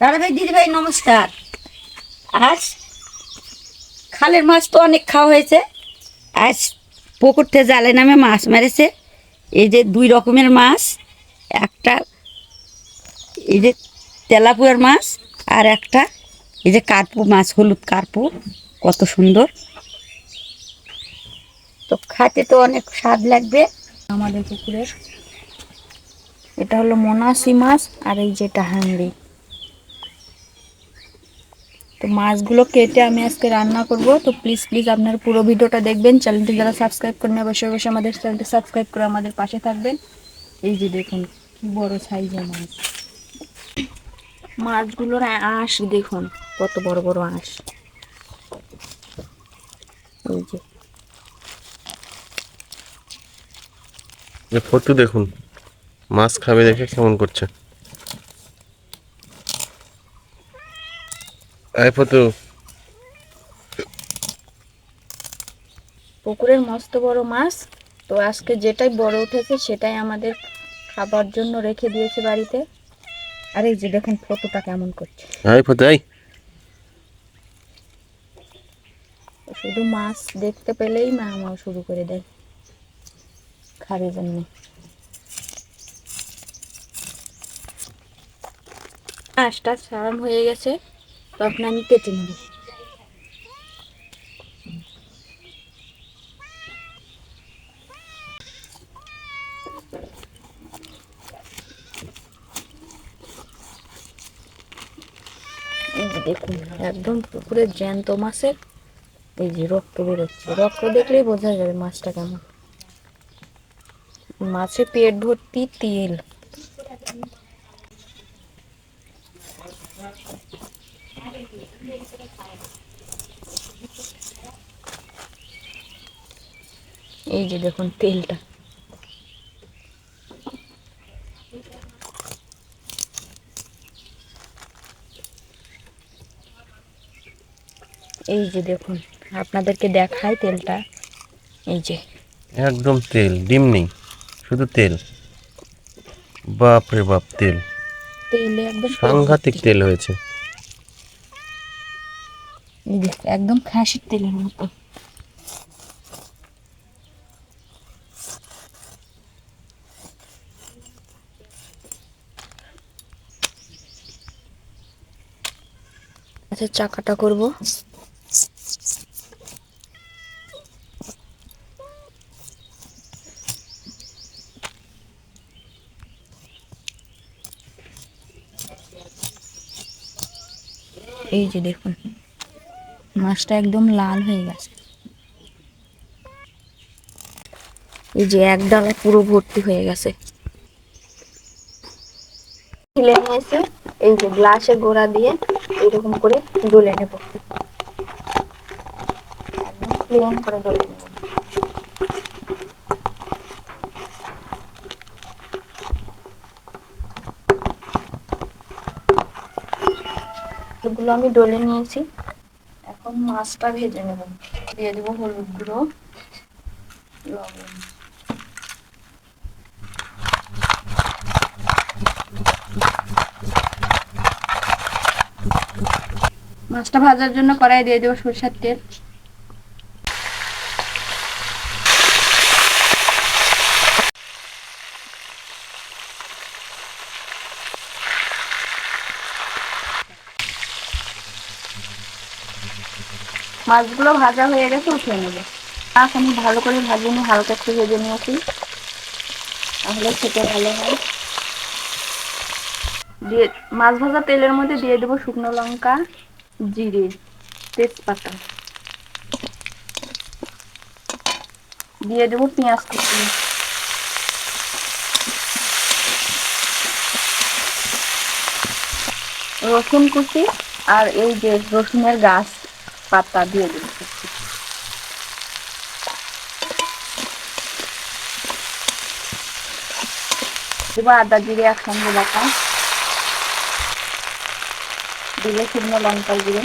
দাদা ভাই, দিদি ভাই, নমস্কার। আজ খালের মাছ তো অনেক খাওয়া হয়েছে। আজ পুকুর থেকে জালে নামে মাছ মেরেছে। এই যে দুই রকমের মাছ, একটা এই যে তেলাপুয়ার মাছ আর একটা এই যে কার্পু মাছ, হলুদ কার্পু, কত সুন্দর। তো খাতে তো অনেক স্বাদ লাগবে। আমাদের পুকুরের। এটা হলো মোনাসি মাছ আর এই যেটা হাঙ্গি তো মাছগুলো কেটে আমি আজকে রান্না করব। তো প্লিজ প্লিজ আপনারা পুরো ভিডিওটা দেখবেন। চ্যানেলটি যারা সাবস্ক্রাইব করেন অবশ্যই অবশ্যই আমাদের চ্যানেলটি সাবস্ক্রাইব করে আমাদের পাশে থাকবেন। এই যে দেখুন, কি বড় সাইজের মাছ। মাছগুলোর আঁশ দেখুন, কত বড় বড় আঁশ। এই যে। ফটু দেখুন, মাছ খাবে দেখে কেমন করছে। আয় ফটু পুকুরের মস্ত বড় মাছ তো আজকে যেটাই বড় উঠেছে সেটাই আমাদের খাবার জন্য রেখে দিয়েছে বাড়িতে। আর এই যে দেখুন ফটোটা কেমন করছে। আয় ফটু আয়। শুধু মাছ দেখতে পেলেই মা আমার শুরু করে দেয়। খাবে জন্য মাছটা সারান হয়ে গেছে। তখন আমি কেটে নেব। দেখুন, একদম পুকুরের জ্যান্ত মাছের, এই যে রক্ত বেরোচ্ছে। রক্ত দেখলেই বোঝা যাবে মাছটা কেমন। মাছে পেট ভর্তি তেল। এই যে দেখুন তেলটা। এই যে দেখুন আপনাদেরকে দেখায় তেলটা। এই যে। একদম তেল ডিম নেই শুধু তেল। বাপ রে বাপ তেল। তেলে একদম সাংঘাতিক তেল হয়েছে। এই একদম খাসির তেলের মতো। আচ্ছা চাকাটা করব। এই যে দেখুন। মাছটা একদম লাল হয়ে গেছে। এই যে এক ডালা পুরো ভর্তি হয়ে গেছে। ছিলে নিয়েছি, এই যে গ্লাসে গোড়া দিয়ে এরকম করে ডলে নেব। করে ডলে নেব। এগুলো আমি ডলে নিয়েছি। এখন মাছটা ভেজে নেব। দিয়ে দেবো হলুদ গুঁড়ো, লবণ। মাছটা ভাজার জন্য কড়াই দিয়ে দেবো সরষের তেল। মাছগুলো ভাজা হয়ে গেছে, উঠিয়ে নেব। মাছ আমি ভালো করে ভাজিনি হালকা একটু ভেজে নিয়েছি তাহলে খেতে ভালো হয়। দিয়ে, মাছ ভাজা তেলের মধ্যে দিয়ে দেবো শুকনো লঙ্কা, জিরে, তেজপাতা। দিয়ে দেবো পেঁয়াজ কুচি। রসুন কুচি আর এই যে রসুনের গাছ। পাতা দিয়ে দেবো কুচি। দেবো আদা জিরে একসঙ্গে বাটা দিলে শুকনো লঙ্কা দিয়ে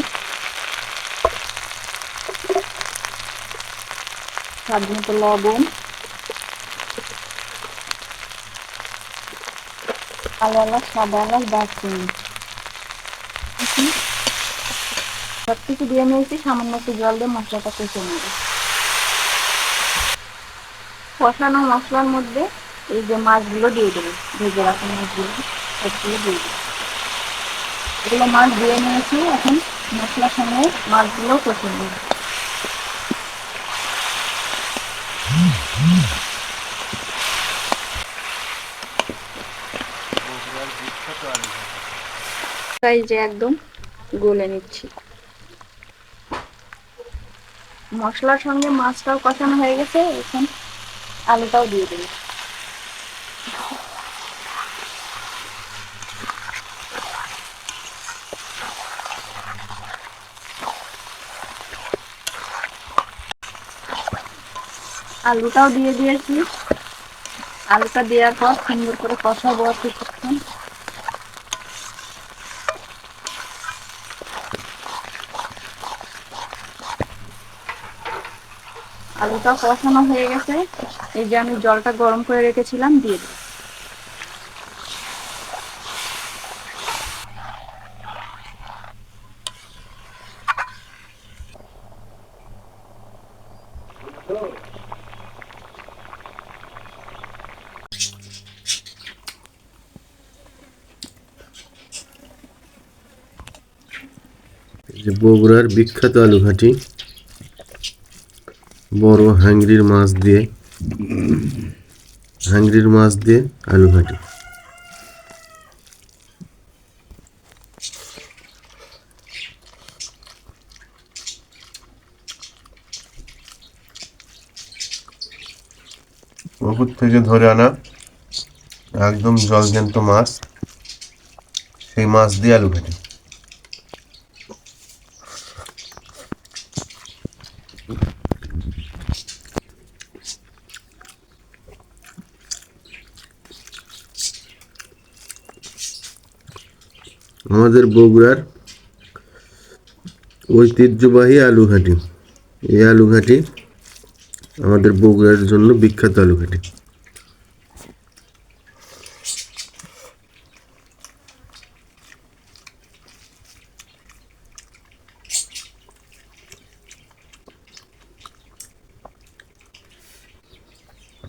স্বাদ মতো লবণ কালো এলাচ সাদা এলাচ দারচিনি সব কিছু দিয়ে নিয়েছি সামান্য একটু জল দিয়ে মশলাটা কষে নেব। কষানো মশলার মধ্যে এই যে মাছগুলো দিয়ে দেবো ভেজে রাখা মাছগুলো সবগুলো দিয়ে দেবো। এগুলো মাছ দিয়ে নিয়েছি এখন মশলার সঙ্গে মাছগুলো কষে নেব। তাই যে একদম গলে নিচ্ছি। মশলার সঙ্গে মাছটাও কষানো হয়ে গেছে, এখন আলুটাও দিয়ে দেবো। আলুটাও দিয়ে দিয়েছি। আলুটা দেওয়ার পর সুন্দর করে কষাবো আর কিছুক্ষণ আলুটা কষানো হয়ে গেছে। এই যে আমি জলটা গরম করে রেখেছিলাম, দিয়ে দিই। বগুড়ার বিখ্যাত আলু ঘাটি বড় হাঙ্গরির মাছ দিয়ে হাঙ্গরির মাছ দিয়ে আলু ঘাটি পুকুর থেকে ধরে আনা একদম জলজ্যান্ত মাছ, সেই মাছ দিয়ে আলু ঘাটি আমাদের বগুড়ার ঐতিহ্যবাহী আলুঘাটি। এই আলুঘাটি আমাদের বগুড়ার জন্য বিখ্যাত আলুঘাটি।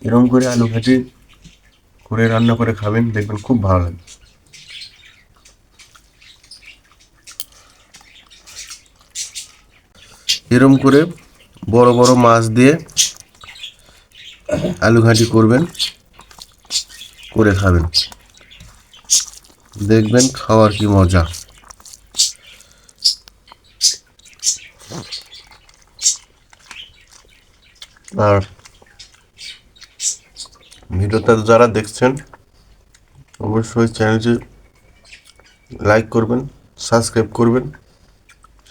এরকম করে আলু ঘাটি করে রান্না করে খাবেন, দেখবেন খুব ভালো লাগে। এরম করে বড় বড় মাছ দিয়ে আলু ঘাঁটি করবেন, করে খাবেন। দেখবেন খাওয়ার কি মজা। আর ভিডিওটা যারা দেখছেন, অবশ্যই চ্যানেলটি লাইক করবেন, সাবস্ক্রাইব করবেন।